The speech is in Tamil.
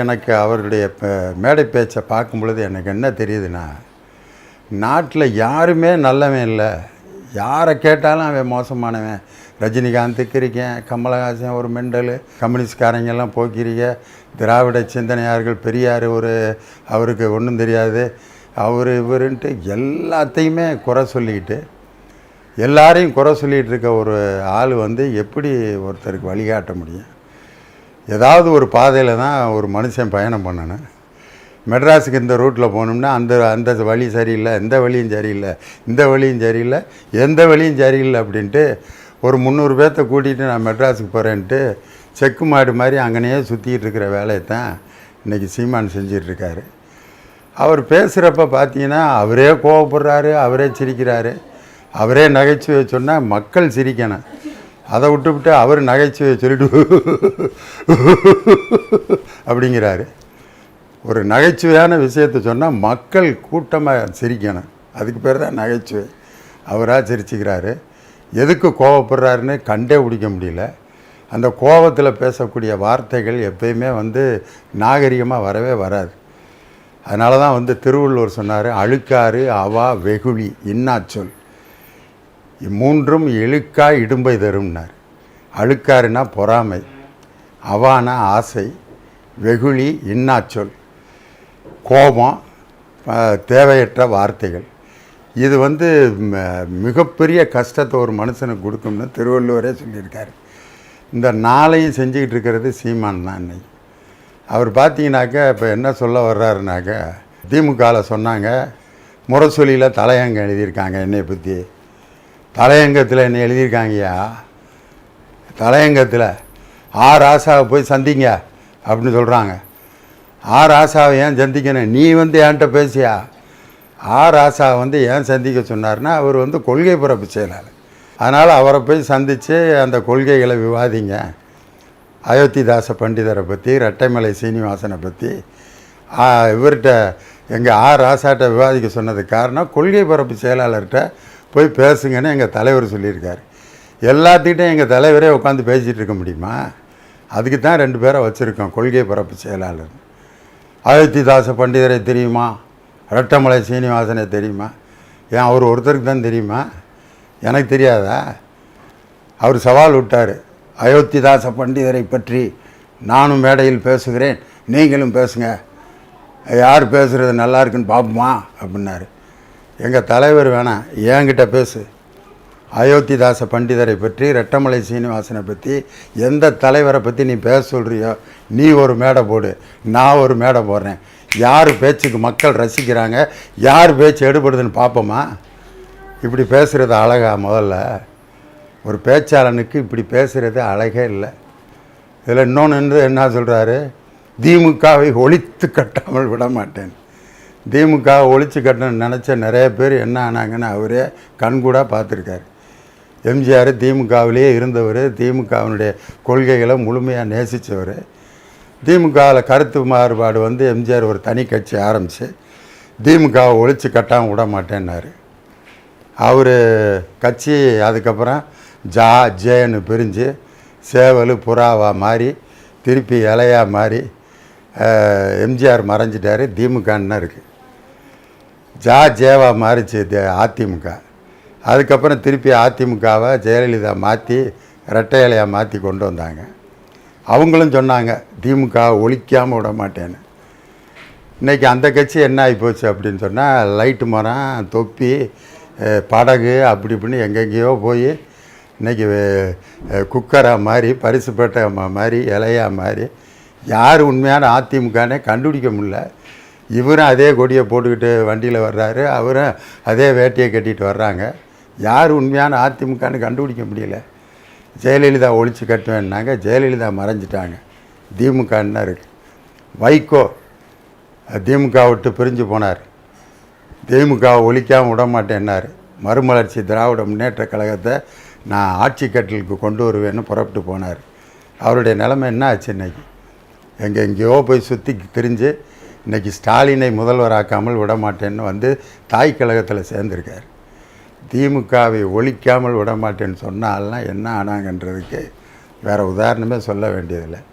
எனக்கு அவருடைய மேடை பேச்சை பார்க்கும் பொழுது எனக்கு என்ன தெரியுதுன்னா நாட்டில் யாருமே நல்லவன் இல்லை. யாரை கேட்டாலும் அவன் மோசமானவன். ரஜினிகாந்துக்கு இருக்கேன் கமலஹாசன் ஒரு மெண்டல் கம்யூனிஸ்ட்காரங்கெல்லாம் போக்கிறீங்க திராவிட சிந்தனையார்கள் பெரியார் ஒரு அவருக்கு ஒன்றும் தெரியாது. அவர் இவருன்ட்டு எல்லாத்தையுமே குறை சொல்லிக்கிட்டு எல்லாரையும் குறை சொல்லிகிட்டு இருக்க ஒரு ஆள் வந்து எப்படி ஒருத்தருக்கு வழிகாட்ட முடியும்? ஏதாவது ஒரு பாதையில் தான் ஒரு மனுஷன் பயணம் பண்ணணும். மெட்ராஸுக்கு இந்த ரூட்டில் போகணும்னா அந்த அந்த வழி சரியில்லை இந்த வழியும் சரியில்லை இந்த வழியும் சரியில்லை எந்த வழியும் சரியில்லை அப்படின்ட்டு ஒரு முந்நூறு பேர்த்த கூட்டிகிட்டு நான் மெட்ராஸுக்கு போகிறேன்ட்டு செக்கு மாடு மாதிரி அங்கனையே சுற்றிக்கிட்டு இருக்கிற வேலையை தான் இன்றைக்கி சீமான் செஞ்சிட்ருக்காரு அவர் பேசுகிறப்ப பார்த்தீங்கன்னா அவரே கோவப்படுறாரு அவரே சிரிக்கிறாரு. அவரே நகைச்சுவை சொன்னால் மக்கள் சிரிக்கணும். அதை விட்டுவிட்டு அவர் நகைச்சுவை சொல்லிட்டு அப்படிங்கிறாரு. ஒரு நகைச்சுவையான விஷயத்த சொன்னால் மக்கள் கூட்டமாக சிரிக்கணும். அதுக்கு பேர் தான் நகைச்சுவை. அவராக சிரிச்சுக்கிறாரு. எதுக்கு கோவப்படுறாருன்னு கண்டே பிடிக்க முடியல. அந்த கோபத்தில் பேசக்கூடிய வார்த்தைகள் எப்பயுமே வந்து நாகரிகமாக வரவே வராது. அதனால தான் வந்து திருவள்ளுவர் சொன்னார் அழுக்காறு அவா வெகுளி இன்னாச்சொல் இம்மூன்றும் இழுக்கா இடும்பை தரும்னார். அழுக்காருனா பொறாமை அவானா ஆசை வெகுளி இன்னாச்சொல் கோபம் தேவையற்ற வார்த்தைகள். இது வந்து ம- மிகப்பெரிய கஷ்டத்தை ஒரு மனுஷனுக்கு கொடுக்கும்னு திருவள்ளுவரே சொல்லியிருக்காரு. இந்த நாளையும் செஞ்சுக்கிட்டு இருக்கிறது சீமான் தான் இன்னைக்கு. அவர் பார்த்தீங்கன்னாக்க இப்போ என்ன சொல்ல வர்றாருனாக்க திமுகவில் சொன்னாங்க முரசொலியில் தலையங்க எழுதியிருக்காங்க என்னை பற்றி தலையங்கத்தில் என்ன எழுதியிருக்காங்கய்யா. தலையங்கத்தில் ஆர் ஆசாவை போய் சந்திங்க அப்படின்னு சொல்கிறாங்க ஆர் ஆசாவை ஏன் சந்திக்கணும்? நீ வந்து என்கிட்ட பேசியா? ஆர் ஆசா வந்து ஏன் சந்திக்க சொன்னார்னா அவர் வந்து கொள்கை பிறப்பு செயலாளர். அதனால் அவரை போய் சந்தித்து அந்த கொள்கைகளை விவாதிங்க. அயோத்திதாச பண்டிதரை பற்றி ரெட்டைமலை சீனிவாசனை பற்றி இவர்கிட்ட எங்கள் ஆர் ஆசாட்ட விவாதிக்க சொன்னதுக்கு காரணம் கொள்கை பரப்பு செயலாளர்கிட்ட போய் பேசுங்கன்னு எங்கள் தலைவர் சொல்லியிருக்காரு. எல்லாத்துக்கிட்டையும் எங்கள் தலைவரே உட்காந்து பேசிகிட்டு இருக்க முடியுமா? அதுக்கு தான் ரெண்டு பேரை வச்சுருக்கோம் கொள்கை பரப்பு செயலாளர். அயோத்திதாச பண்டிதரை தெரியுமா? ரெட்டமலை சீனிவாசனை தெரியுமா? ஏன் அவர் ஒருத்தருக்கு தான் தெரியுமா? எனக்கு தெரியாதா? அவர் சவால் விட்டார் அயோத்திதாச பண்டிதரை பற்றி நானும் மேடையில் பேசுகிறேன் நீங்களும் பேசுங்க. யார் பேசுகிறது நல்லா இருக்குன்னு பார்ப்போமா? அப்படின்னாரு. எங்கள் தலைவர் வேணாம் என்கிட்ட பேசு. அயோத்திதாச பண்டிதரை பற்றி ரெட்டமலை சீனிவாசனை பற்றி எந்த தலைவரை பற்றி நீ பேச சொல்கிறியோ நீ ஒரு மேடை போடு. நான் ஒரு மேடை போடுறேன். யார் பேச்சுக்கு மக்கள் ரசிக்கிறாங்க யார் பேச்சு எடுபடுதுன்னு பார்ப்போமா இப்படி பேசுகிறது அழகா முதல்ல. ஒரு பேச்சாளனுக்கு இப்படி பேசுகிறது அழகே இல்லை. இதில் இன்னொன்று என்ன சொல்கிறாரு திமுகவை ஒழித்து கட்டாமல் விட மாட்டேன் திமுக ஒழித்து கட்டணும்னு நினச்ச நிறைய பேர் என்ன ஆனாங்கன்னு அவரே கண்கூடாக பார்த்துருக்காரு. எம்ஜிஆர் திமுகவிலேயே இருந்தவர் திமுகவினுடைய கொள்கைகளை முழுமையாக நேசித்தவர் திமுகவில் கருத்து மாறுபாடு வந்து எம்ஜிஆர் ஒரு தனி கட்சி ஆரம்பித்து திமுகவை ஒழித்து கட்டாமல் விட மாட்டேன்னாரு. அவர் கட்சி அதுக்கப்புறம் ஜா ஜேன்னு பிரிஞ்சு சேவல் புறாவா மாறி திருப்பி இலையாக மாறி எம்ஜிஆர் மறைஞ்சிட்டார் திமுகன்னு இருக்குது ஜா ஜேவா மாறிச்சு அதிமுக. அதுக்கப்புறம் திருப்பி அதிமுகவை ஜெயலலிதா மாற்றி ரெட்டை இலையாக மாற்றி கொண்டு வந்தாங்க. அவங்களும் சொன்னாங்க திமுக ஒழிக்காமல் விட மாட்டேன்னு. இன்றைக்கி அந்த கட்சி என்ன ஆகி போச்சு அப்படின்னு சொன்னால் லைட்டு மரம் தொப்பி படகு அப்படி இப்படின்னு எங்கெங்கேயோ போய் இன்றைக்கி குக்கராக மாதிரி பரிசுப்பேட்டை ம- மாதிரி இலையா மாதிரி யார் உண்மையான அதிமுகனே கண்டுபிடிக்க முடியல. இவரும் அதே கொடியை போட்டுக்கிட்டு வண்டியில் வர்றாரு. அவரும் அதே வேட்டையை கட்டிட்டு வர்றாங்க. யார் உண்மையான அதிமுகன்னு கண்டுபிடிக்க முடியல. ஜெயலலிதா ஒழிச்சு கட்டுவேன்னாங்க. ஜெயலலிதா மறைஞ்சிட்டாங்க. திமுகன்னு இருக்கு. வைகோ திமுக விட்டு பிரிஞ்சு போனார். திமுக ஒழிக்காமல் விட மாட்டேன்னார். மறுமலர்ச்சி திராவிட முன்னேற்ற கழகத்தை நான் ஆட்சி கட்டலுக்கு கொண்டு வருவேன்னு புறப்பட்டு போனார். அவருடைய நிலைமை என்ன ஆச்சு இன்னைக்கு? எங்கே எங்கேயோ போய் சுற்றி திரிஞ்சு இன்றைக்கி ஸ்டாலினை முதல்வராக்காமல் விட மாட்டேன்னு வந்து தாய் கழகத்தில் சேர்ந்துருக்கார். திமுகவை ஒழிக்காமல் விட மாட்டேன்னு சொன்னாலாம் என்ன ஆனாங்கன்றதுக்கு வேறு உதாரணமே சொல்ல வேண்டியதில்லை.